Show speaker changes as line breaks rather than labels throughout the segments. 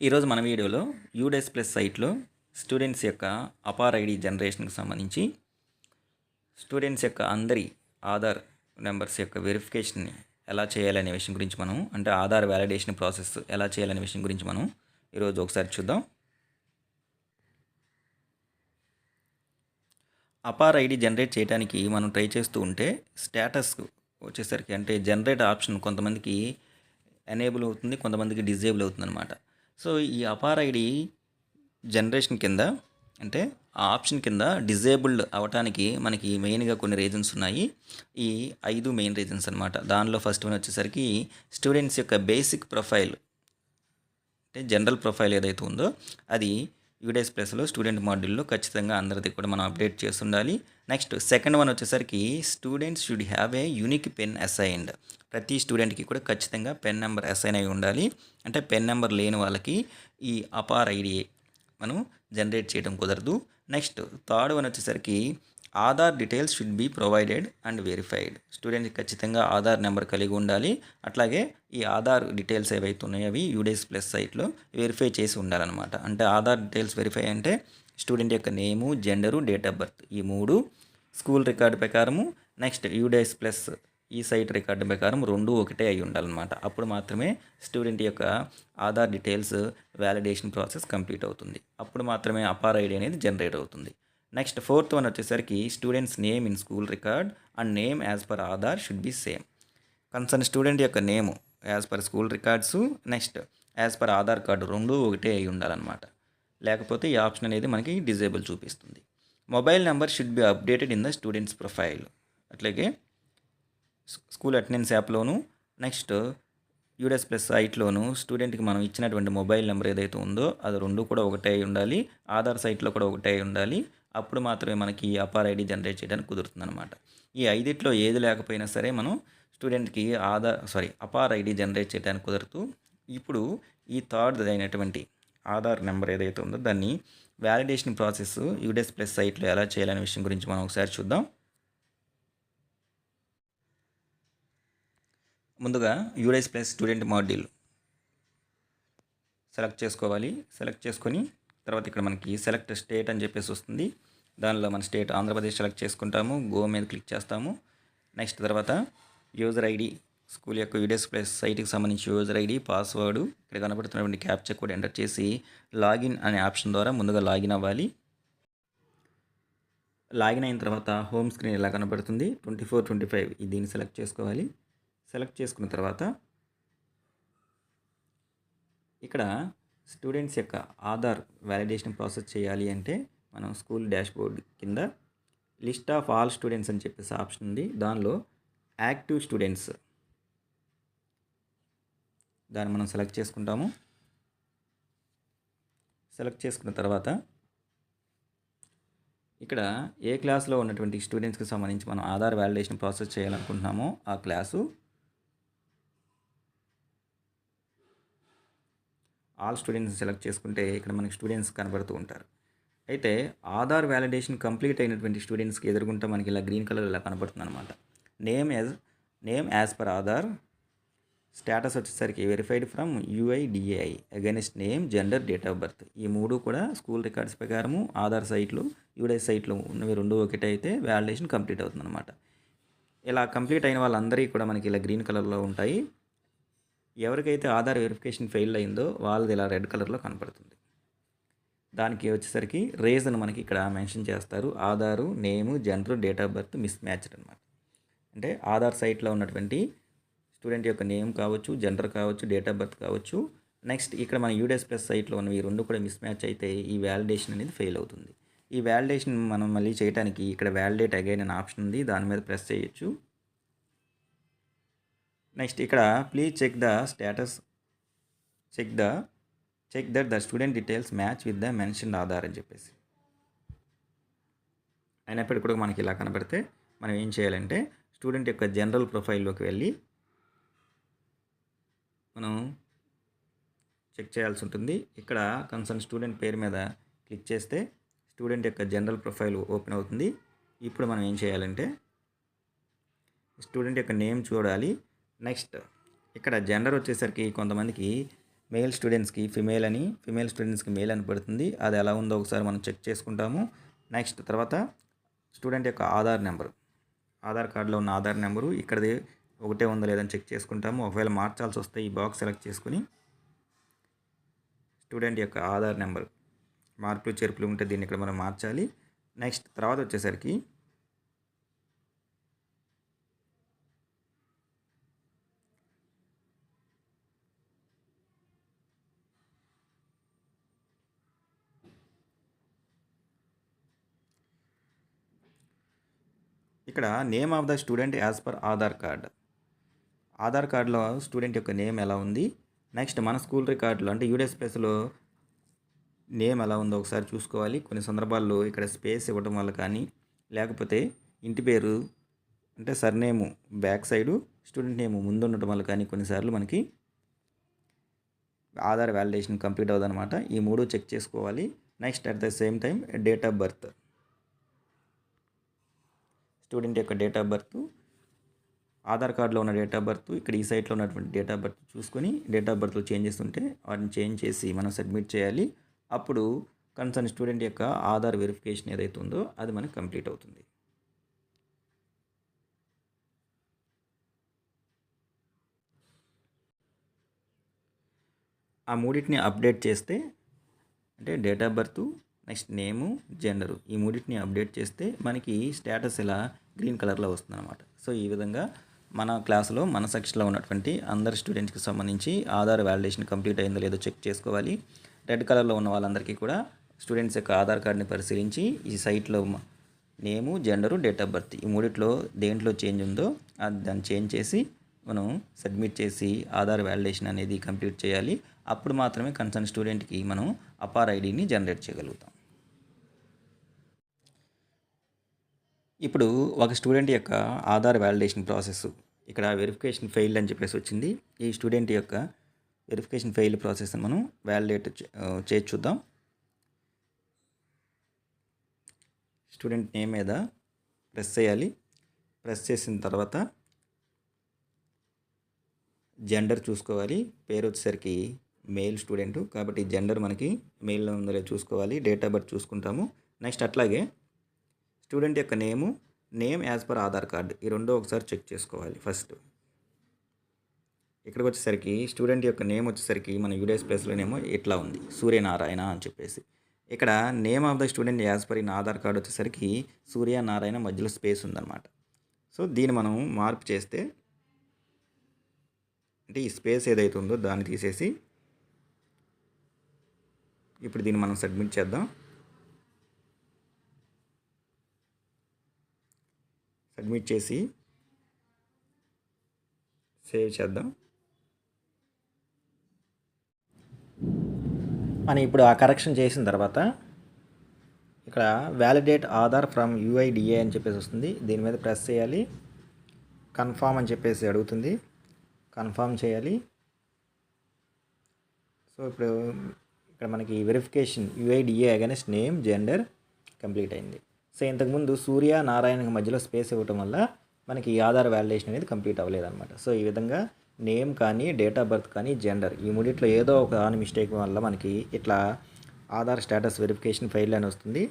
ఈరోజు మన వీడియోలో యూడెస్ ప్లస్ సైట్లో స్టూడెంట్స్ యొక్క అపార్ ఐడి జనరేషన్కి సంబంధించి స్టూడెంట్స్ యొక్క అందరి ఆధార్ నెంబర్స్ యొక్క వెరిఫికేషన్ని ఎలా చేయాలనే విషయం గురించి మనం అంటే ఆధార్ వ్యాలిడేషన్ ప్రాసెస్ ఎలా చేయాలనే విషయం గురించి మనం ఈరోజు ఒకసారి చూద్దాం. అపార్ ఐడి జనరేట్ చేయడానికి మనం ట్రై చేస్తూ ఉంటే స్టేటస్ వచ్చేసరికి అంటే జనరేట్ ఆప్షన్ కొంతమందికి ఎనేబుల్ అవుతుంది కొంతమందికి డిజేబుల్ అవుతుంది అనమాట సో ఈ అపార్ ఐడి జనరేషన్ కింద అంటే ఆ ఆప్షన్ కింద డిజేబుల్డ్ అవటానికి మనకి మెయిన్గా కొన్ని రీజన్స్ ఉన్నాయి. ఈ ఐదు మెయిన్ రీజన్స్ అనమాట దానిలో ఫస్ట్ వన్ వచ్చేసరికి స్టూడెంట్స్ యొక్క బేసిక్ ప్రొఫైల్ అంటే జనరల్ ప్రొఫైల్ ఏదైతే ఉందో అది యూడేస్ ప్లస్లో స్టూడెంట్ మాడ్యూల్లో ఖచ్చితంగా అందరిది కూడా మనం అప్డేట్ చేస్తుండాలి. నెక్స్ట్ సెకండ్ వన్ వచ్చేసరికి students should have a unique PEN assigned. ప్రతి స్టూడెంట్కి కూడా ఖచ్చితంగా పెన్ నెంబర్ అసైన్ అయి ఉండాలి. అంటే పెన్ నెంబర్ లేని వాళ్ళకి ఈ అపార్ ఐడి మనం జనరేట్ చేయడం కుదరదు. నెక్స్ట్ థర్డ్ వన్ వచ్చేసరికి Aadhaar details should be provided and verified. స్టూడెంట్కి ఖచ్చితంగా ఆధార్ నెంబర్ కలిగి ఉండాలి. అట్లాగే ఈ ఆధార్ డీటెయిల్స్ ఏవైతే ఉన్నాయో అవి యూడేస్ ప్లస్ సైట్లో వెరిఫై చేసి ఉండాలన్నమాట. అంటే ఆధార్ డీటెయిల్స్ వెరిఫై అంటే స్టూడెంట్ యొక్క name gender date of birth ఈ మూడు. స్కూల్ రికార్డు ప్రకారము నెక్స్ట్ యూడేస్ ప్లస్ ఈ సైట్ రికార్డు ప్రకారం రెండు ఒకటే అయి ఉండాలన్నమాట. అప్పుడు మాత్రమే స్టూడెంట్ యొక్క Aadhaar details validation process complete అవుతుంది. అప్పుడు మాత్రమే అపార్ ఐడి అనేది జనరేట్ అవుతుంది. నెక్స్ట్ ఫోర్త్ వన్ వచ్చేసరికి students name in school record and name as per Aadhaar should be same. Concern student యొక్క name as per school records next as per Aadhaar card రెండు ఒకటే అయి ఉండాలన్నమాట. లేకపోతే ఈ ఆప్షన్ అనేది మనకి డిజేబుల్ చూపిస్తుంది. Mobile number should be updated in the students profile. అట్లాగే స్కూల్ అటెండెన్స్ యాప్లోను నెక్స్ట్ యూడెస్ ప్లస్ సైట్లోను స్టూడెంట్కి మనం ఇచ్చినటువంటి మొబైల్ నెంబర్ ఏదైతే ఉందో అది రెండు కూడా ఒకటే అయి ఉండాలి. ఆధార్ సైట్లో కూడా ఒకటే అయి ఉండాలి. అప్పుడు మాత్రమే మనకి అపార్ ఐడి జనరేట్ చేయడానికి కుదురుతుందన్నమాట. ఈ ఐదిట్లో ఏది లేకపోయినా సరే మనం స్టూడెంట్కి Aadhaar sorry APAAR ID generate చేయడానికి కుదరదు ఇప్పుడు ఈ థర్డ్ అయినటువంటి ఆధార్ నెంబర్ ఏదైతే ఉందో దాన్ని వ్యాలిడేషన్ ప్రాసెస్ యూడెస్ ప్లస్ సైట్లో ఎలా చేయాలనే విషయం గురించి మనం ఒకసారి చూద్దాం. ముందుగా UDISE plus student module select చేసుకోవాలి. సెలెక్ట్ చేసుకొని తర్వాత ఇక్కడ మనకి సెలెక్ట్ స్టేట్ అని చెప్పేసి వస్తుంది. దానిలో మన స్టేట్ ఆంధ్రప్రదేశ్ సెలెక్ట్ చేసుకుంటాము. గో మీద క్లిక్ చేస్తాము. నెక్స్ట్ తర్వాత యూజర్ ఐడి స్కూల్ యొక్క యూడెస్ ప్లస్ సైట్కి సంబంధించి యూజర్ ఐడి పాస్వర్డ్ ఇక్కడ కనబడుతున్నటువంటి క్యాప్చర్ కోడ్ ఎంటర్ చేసి లాగిన్ అనే ఆప్షన్ ద్వారా ముందుగా లాగిన్ అవ్వాలి. లాగిన్ అయిన తర్వాత హోమ్ స్క్రీన్ ఇలా కనబడుతుంది ట్వంటీ ఫోర్ ట్వంటీ ఫైవ్ దీన్ని సెలెక్ట్ చేసుకోవాలి. సెలెక్ట్ చేసుకున్న తర్వాత ఇక్కడ స్టూడెంట్స్ యొక్క ఆధార్ వ్యాలిడేషన్ ప్రాసెస్ చేయాలి అంటే మనం స్కూల్ డాష్బోర్డ్ కింద లిస్ట్ ఆఫ్ ఆల్ స్టూడెంట్స్ అని చెప్పేసి ఆప్షన్ ఉంది. దానిలో యాక్టివ్ స్టూడెంట్స్ దాన్ని మనం సెలెక్ట్ చేసుకుంటాము. సెలెక్ట్ చేసుకున్న తర్వాత ఇక్కడ ఏ క్లాస్లో ఉన్నటువంటి స్టూడెంట్స్కి సంబంధించి మనం ఆధార్ వ్యాలిడేషన్ ప్రాసెస్ చేయాలనుకుంటున్నామో ఆ క్లాసు ఆల్ స్టూడెంట్స్ సెలెక్ట్ చేసుకుంటే ఇక్కడ మనకి స్టూడెంట్స్ కనబడుతూ ఉంటారు. అయితే ఆధార్ వ్యాలిడేషన్ కంప్లీట్ అయినటువంటి స్టూడెంట్స్కి ఎదుర్కొంటే మనకి ఇలా గ్రీన్ కలర్ ఇలా కనబడుతుంది అనమాట name as name as per Aadhaar status వచ్చేసరికి verified from UIDAI against name gender date of birth. ఈ మూడు కూడా స్కూల్ రికార్డ్స్ ప్రకారము ఆధార్ సైట్లు యూడై సైట్లు ఉన్నవి రెండు ఒకటే అయితే వ్యాలిడేషన్ కంప్లీట్ అవుతుంది అనమాట ఇలా కంప్లీట్ అయిన వాళ్ళందరికీ కూడా మనకి ఇలా గ్రీన్ కలర్లో ఉంటాయి. ఎవరికైతే ఆధార్ వెరిఫికేషన్ ఫెయిల్ అయిందో వాళ్ళది ఇలా రెడ్ కలర్లో కనపడుతుంది. దానికి వచ్చేసరికి రీజన్ మనకి ఇక్కడ మెన్షన్ చేస్తారు. Aadhaar name gender date of birth mismatched అనమాట అంటే ఆధార్ సైట్లో ఉన్నటువంటి స్టూడెంట్ యొక్క నేమ్ కావచ్చు జెండర్ కావచ్చు డేట్ ఆఫ్ బర్త్ కావచ్చు. నెక్స్ట్ ఇక్కడ మన యూడిఎస్ ప్లస్ సైట్లో ఉన్నవి రెండు కూడా మిస్ మ్యాచ్ అయితే ఈ వ్యాలిడేషన్ అనేది ఫెయిల్ అవుతుంది. ఈ వ్యాలిడేషన్ మనం మళ్ళీ చేయడానికి ఇక్కడ వ్యాలిడేట్ అగైన్ అనే ఆప్షన్ ఉంది. దాని మీద ప్రెస్ చేయొచ్చు. నెక్స్ట్ ఇక్కడ please check the status check the check that the student details match with the mention Aadhaar అని చెప్పేసి. అయినప్పటికీ కూడా మనకి ఇలా కనబడితే మనం ఏం చేయాలంటే స్టూడెంట్ యొక్క జనరల్ ప్రొఫైల్లోకి వెళ్ళి మనం చెక్ చేయాల్సి ఉంటుంది. ఇక్కడ కన్సర్న్ స్టూడెంట్ పేరు మీద క్లిక్ చేస్తే స్టూడెంట్ యొక్క జనరల్ ప్రొఫైల్ ఓపెన్ అవుతుంది. ఇప్పుడు మనం ఏం చేయాలంటే స్టూడెంట్ యొక్క నేమ్ చూడాలి. నెక్స్ట్ ఇక్కడ జెండర్ వచ్చేసరికి కొంతమందికి మేల్ స్టూడెంట్స్కి ఫిమేల్ అని ఫిమేల్ స్టూడెంట్స్కి మేల్ అని పడుతుంది. అది ఎలా ఉందో ఒకసారి మనం చెక్ చేసుకుంటాము. నెక్స్ట్ తర్వాత స్టూడెంట్ యొక్క ఆధార్ నెంబరు ఆధార్ కార్డులో ఉన్న ఆధార్ నెంబరు ఇక్కడది ఒకటే ఉందో లేదని చెక్ చేసుకుంటాము. ఒకవేళ మార్చాల్సి వస్తే ఈ బాక్స్ సెలెక్ట్ చేసుకుని స్టూడెంట్ యొక్క ఆధార్ నెంబర్ మార్పులు చేర్పులు ఉంటే దీన్ని ఇక్కడ మనం మార్చాలి. నెక్స్ట్ తర్వాత వచ్చేసరికి ఇక్కడ name of the student as per Aadhaar card Aadhaar కార్డులో స్టూడెంట్ యొక్క నేమ్ ఎలా ఉంది? నెక్స్ట్ మన స్కూల్ రికార్డులో అంటే యూడిఎస్ స్పేస్లో నేమ్ ఎలా ఉందో ఒకసారి చూసుకోవాలి. కొన్ని సందర్భాల్లో ఇక్కడ స్పేస్ ఇవ్వడం వల్ల కానీ లేకపోతే ఇంటి పేరు అంటే surname back side student name ముందు ఉండటం వల్ల కానీ కొన్నిసార్లు మనకి ఆధార్ వ్యాలిడేషన్ కంప్లీట్ అవ్వదన్నమాట. ఈ మూడు చెక్ చేసుకోవాలి. Next at the same time date of birth student యొక్క డేట్ ఆఫ్ బర్త్ ఆధార్ కార్డులో ఉన్న డేట్ ఆఫ్ బర్త్ ఇక్కడ ఈ సైట్లో ఉన్నటువంటి డేట్ ఆఫ్ బర్త్ చూసుకొని డేట్ ఆఫ్ బర్త్లో చేంజెస్ ఉంటే వాటిని చేంజ్ చేసి మనం సబ్మిట్ చేయాలి. అప్పుడు కన్సర్న్ స్టూడెంట్ యొక్క ఆధార్ వెరిఫికేషన్ ఏదైతే ఉందో అది మనకు కంప్లీట్ అవుతుంది. ఆ మూడింటిని అప్డేట్ చేస్తే అంటే date of birth next name gender ఈ మూడింటిని అప్డేట్ చేస్తే మనకి స్టేటస్ ఇలా గ్రీన్ కలర్లో వస్తుందన్నమాట. సో ఈ విధంగా మన క్లాసులో మన సెక్షన్లో ఉన్నటువంటి అందరి స్టూడెంట్స్కి సంబంధించి ఆధార్ వ్యాలిడేషన్ కంప్లీట్ అయిందో లేదో చెక్ చేసుకోవాలి. రెడ్ కలర్లో ఉన్న వాళ్ళందరికీ కూడా స్టూడెంట్స్ యొక్క ఆధార్ కార్డ్ని పరిశీలించి ఈ సైట్లో name gender date of birth ఈ మూడిట్లో దేంట్లో చేంజ్ ఉందో అది దాన్ని చేంజ్ చేసి మనం సబ్మిట్ చేసి ఆధార్ వ్యాలిడేషన్ అనేది కంప్లీట్ చేయాలి. అప్పుడు మాత్రమే కన్సర్న్ స్టూడెంట్కి మనం అపార్ ఐడిని జనరేట్ చేయగలుగుతాం. ఇప్పుడు ఒక స్టూడెంట్ యొక్క ఆధార్ వ్యాలిడేషన్ ప్రాసెస్ ఇక్కడ వెరిఫికేషన్ ఫెయిల్ అని చెప్పేసి వచ్చింది. ఈ స్టూడెంట్ యొక్క వెరిఫికేషన్ ఫెయిల్ ప్రాసెస్ మనం వ్యాలిడేట్ చేసి చూద్దాం. స్టూడెంట్ నేమ్ మీద ప్రెస్ చేయాలి. ప్రెస్ చేసిన తర్వాత జెండర్ చూసుకోవాలి. పేరు వచ్చేసరికి మేల్ స్టూడెంట్. కాబట్టి జెండర్ మనకి మెయిల్లో ఉందో చూసుకోవాలి. డేట్ ఆఫ్ బర్త్ చూసుకుంటాము. నెక్స్ట్ అట్లాగే స్టూడెంట్ యొక్క name name as per Aadhaar card. ఈ రెండో ఒకసారి చెక్ చేసుకోవాలి ఫస్ట్. ఇక్కడికి వచ్చేసరికి స్టూడెంట్ యొక్క నేమ్ వచ్చేసరికి మన యూడిఎస్ ప్లేస్లోనేమో ఇట్లా ఉంది? సూర్యనారాయణ అని చెప్పేసి. ఇక్కడ name of the student as per in Aadhaar card వచ్చేసరికి సూర్యనారాయణ మధ్యలో స్పేస్ ఉందన్నమాట. సో దీన్ని మనం మార్పు చేస్తే అంటే ఈ స్పేస్ ఏదైతే ఉందో దాన్ని తీసేసి ఇప్పుడు దీన్ని మనం సబ్మిట్ చేద్దాం. సబ్మిట్ చేసి సేవ్ చేద్దాం. మనం ఇప్పుడు ఆ కరెక్షన్ చేసిన తర్వాత ఇక్కడ వ్యాలిడేట్ ఆధార్ ఫ్రమ్ యుఐడిఏ అని చెప్పేసి వస్తుంది. దీని మీద ప్రెస్ చేయాలి. కన్ఫామ్ అని చెప్పేసి అడుగుతుంది. కన్ఫామ్ చేయాలి. సో ఇప్పుడు ఇక్కడ మనకి verification UIDA against name gender complete అయింది. సో ఇంతకుముందు సూర్య నారాయణకి మధ్యలో స్పేస్ ఇవ్వటం వల్ల మనకి ఈ ఆధార్ వ్యాలిడేషన్ అనేది కంప్లీట్ అవ్వలేదన్నమాట. సో ఈ విధంగా నేమ్ కానీ డేట్ ఆఫ్ బర్త్ కానీ జెండర్ ఈ మూడిట్లో ఏదో ఒక ఆన్ మిస్టేక్ వల్ల మనకి ఇట్లా ఆధార్ స్టేటస్ వెరిఫికేషన్ ఫైల్ అని వస్తుంది.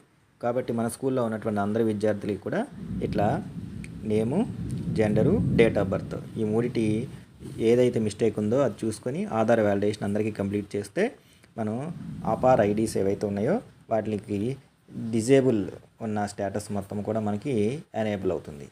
కాబట్టి మన స్కూల్లో ఉన్నటువంటి అందరి విద్యార్థులకి కూడా ఇట్లా name gender date of birth ఈ మూడిటి ఏదైతే మిస్టేక్ ఉందో అది చూసుకొని ఆధార్ వ్యాలిడేషన్ అందరికీ కంప్లీట్ చేస్తే మనం అపార్ ఐడీస్ ఏవైతే ఉన్నాయో వాటికి డిజేబుల్ ఉన్న స్టేటస్ మొత్తం కూడా మనకి ఎనేబుల్ అవుతుంది.